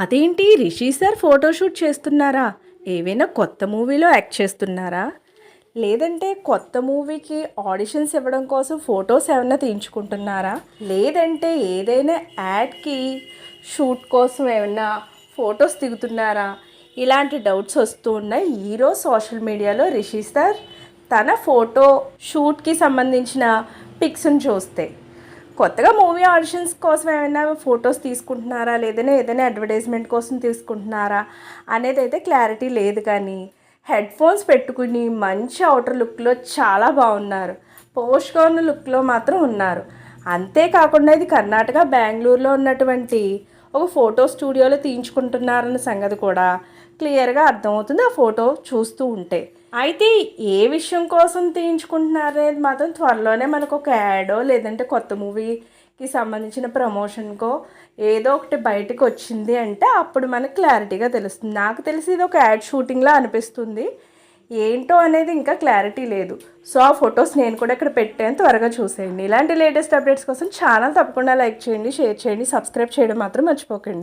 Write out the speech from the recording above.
అదేంటి Rishi sir photoshoot చేస్తున్నారా? ఏవైనా కొత్త మూవీలో యాక్ట్ చేస్తున్నారా? లేదంటే కొత్త మూవీకి ఆడిషన్స్ ఇవ్వడం కోసం ఫొటోస్ ఏమైనా తీయించుకుంటున్నారా? లేదంటే ఏదైనా యాడ్కి షూట్ కోసం ఏమైనా ఫొటోస్ దిగుతున్నారా? ఇలాంటి డౌట్స్ వస్తూ ఉన్నాయి. ఈరోజు సోషల్ మీడియాలో రిషి సార్ తన ఫోటో షూట్కి సంబంధించిన పిక్స్ని చూస్తే. కొత్తగా మూవీ ఆడిషన్స్ కోసం ఏమైనా ఫొటోస్ తీసుకుంటున్నారా? లేదైనా ఏదైనా అడ్వర్టైజ్మెంట్ కోసం తీసుకుంటున్నారా? అనేది అయితే క్లారిటీ లేదు కానీ హెడ్ ఫోన్స్ పెట్టుకుని మంచి అవుటర్ లుక్లో చాలా బాగున్నారు. పోస్ట్గా ఉన్న లుక్లో మాత్రం ఉన్నారు. అంతేకాకుండా ఇది కర్ణాటక బెంగళూరులో ఉన్నటువంటి ఒక ఫోటో స్టూడియోలో తీయించుకుంటున్నారన్న సంగతి కూడా క్లియర్గా అర్థమవుతుంది. ఆ ఫోటో చూస్తూ ఉంటే అయితే ఏ విషయం కోసం తీయించుకుంటున్నారు అనేది మాత్రం త్వరలోనే మనకు ఒక యాడో లేదంటే కొత్త మూవీకి సంబంధించిన ప్రమోషన్కో ఏదో ఒకటి బయటకు వచ్చింది అంటే అప్పుడు మనకు క్లారిటీగా తెలుస్తుంది. నాకు తెలిసి ఇది ఒక యాడ్ షూటింగ్లా అనిపిస్తుంది. ఏంటో అనేది ఇంకా క్లారిటీ లేదు. సో ఆ ఫొటోస్ నేను కూడా ఇక్కడ పెట్టాను. త్వరగా చూసేయండి. ఇలాంటి లేటెస్ట్ అప్డేట్స్ కోసం ఛానల్ తప్పకుండా లైక్ చేయండి షేర్ చేయండి సబ్స్క్రైబ్ చేయడం మాత్రం మర్చిపోకండి.